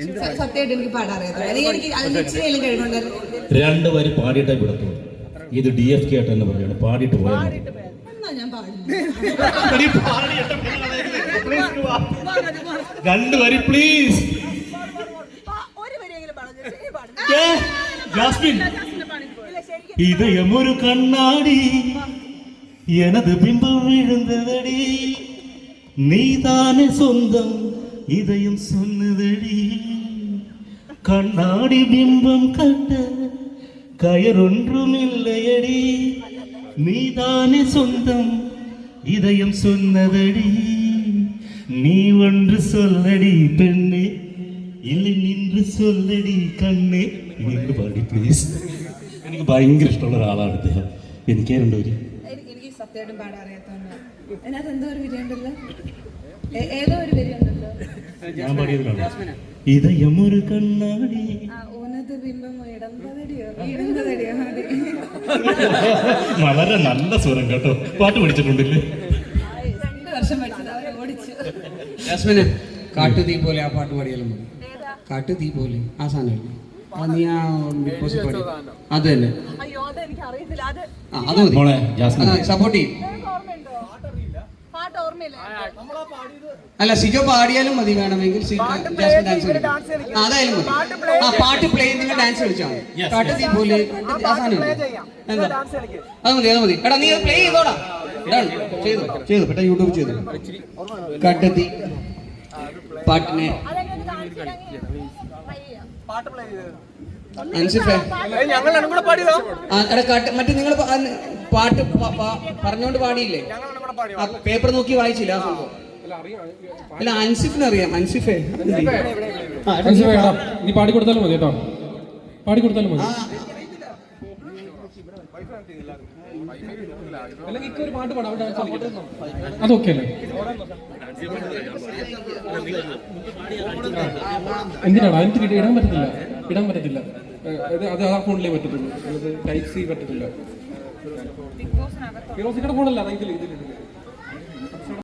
സത്യമായിട്ട് എനിക്ക് പാടാൻ അറിയാം അല്ലെങ്കിൽ എനിക്ക് അതിന് ഇച്ചിരിയെങ്കിലും കഴിവുണ്ടായിരുന്നു രണ്ട് വരി പാടിയിട്ടേ വിടത്തുള്ളൂ ഇത് ഡി എഫ് കെ ആയിട്ട് തന്നെ പറയാണ് പാടിയിട്ട് പോയാൽ മതി. എന്നാ ഞാൻ പാടുന്നു എടി, പാടിയിട്ട് please വാ. രണ്ട് വരി പ്ലീസ് ഒരു വരിയെങ്കിലും പാടുന്നു ജാസ്മിൻ இதயம் கண்ணாடி எனது பிம்பம் விழுந்ததடி நீதானே சொந்தம் இதயம் சொன்னதடி கண்ணாடி பிம்பம் കണ്ട കയറൊന്നുമില്ലയടി இல்லையடி நீதானே சொந்தம் இதயம் നീ நீ ஒன்று சொல்லடி பெண்ணே இல்லை நின்று சொல்லடி கண்ணே പാടി പ്ലീസ് എനിക്ക് ഭയങ്കര ഇഷ്ടമുള്ള ഒരാളാണ് അദ്ദേഹം എനിക്ക് രണ്ടുപേര് എനിക്ക് സത്യമായിട്ടും പാടാൻ അറിയാത്തതുകൊണ്ടാണ് എന്തോ ഒരു വിരിയുണ്ടല്ലോ? ഏതോ ഒരു വിരിയുണ്ടല്ലോ? ഞാൻ പാടിയതിലാണ്. ഇതയമൊരു കണ്ണാടി. വളരെ നല്ല സ്വരം കേട്ടോ. പാട്ട് പഠിച്ചിട്ടുണ്ടല്ലേ? രണ്ട് വർഷം പഠിച്ചത് അവരെ ഓടിച്ചു. കാട്ടുതീ പോലെ ആ പാട്ട് പാടിയാലും മതി. കാട്ടുതീ പോലെ ആ സാധനം ആ നീ ആ ബിഗ് ബോസ് പാടി അത് തന്നെ. അത് എനിക്ക് അറിയത്തില്ല അത് അത് മതി. ജാസ്മിൻ സപ്പോർട്ട് ചെയ്യും. അല്ല സിജോ പാടിയാലും മതി വേണമെങ്കിൽ. ജാസ്മിൻ ഡാൻസ് കളിക്കും. അതായാലും മതി. ആ പാട്ട് പ്ലേ നിങ്ങൾ ഡാൻസ് കളിച്ചാണ് പാട്ട് കാട്ടുതീ പോലെ? എന്താ? അത് മതി അത് മതി. എടാ നീ പ്ലേ ചെയ്തോടാ. ചെയ്തു. ചെയ്തു. പെട്ടെന്ന് യൂട്യൂബ് ചെയ്തു. കാട്ടുതീ പാട്ടിനെ. മറ്റേ നിങ്ങൾ പാട്ട് പറഞ്ഞോണ്ട് പാടിയില്ലേ? പേപ്പർ നോക്കി വായിച്ചില്ല ആ സംഭവം. അല്ല അൻസിഫിന് അറിയാം അൻസിഫേ. നീ പാടിക്കൊടുത്താലും മതി കേട്ടോ. പാടിക്കൊടുത്താലും മതി. പാട്ട് പാടാം അവിടെ dance കളിക്കട്ടെ. അതൊക്കെ അല്ലേ? എന്തിനാണ് എനിക്ക് കിട്ടി ഇടാൻ പറ്റത്തില്ല. ഇടാൻ പറ്റത്തില്ല. അത് ആ ഫോണിലേ പറ്റത്തുള്ളൂ. അത് ടൈപ്പ് സി പറ്റത്തില്ല. ഇതിൽ ഇതിൽ